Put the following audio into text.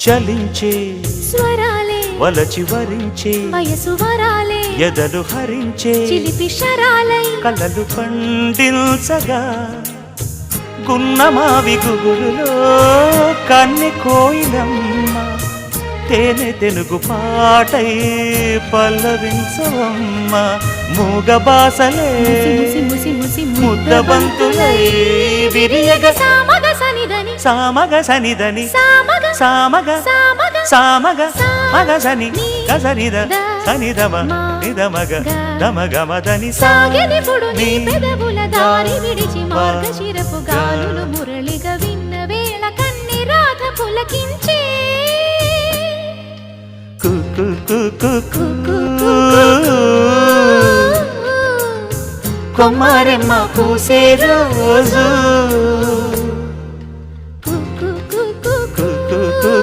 చలించే స్వరాలే వలచి వరించే వయసు వరాలే ఎదలు హరించే చిలిపి శరాలై. కలలు పండించగా గున్నమావి గుగురులో కన్నె కోయిలమ్మ తేనె తెనుగు పాటై పల్లవించవమ్మ మూగ బాసలే ముసి ముసి ముసి ముసి ముద్దబంతులై విరియగ సనిదని సామగ సనిదని సామగ సామగ మగ సని. గసనిద సనిదమ నిదమగ దమగమదని సాగినిపుడు నీ పెదవుల దారి విడిచి మార్గశిరపు గాలులు మురళిగా విన్న వేళ కన్ని రాధ పులకించే. కుక్కు పూసే రోజు.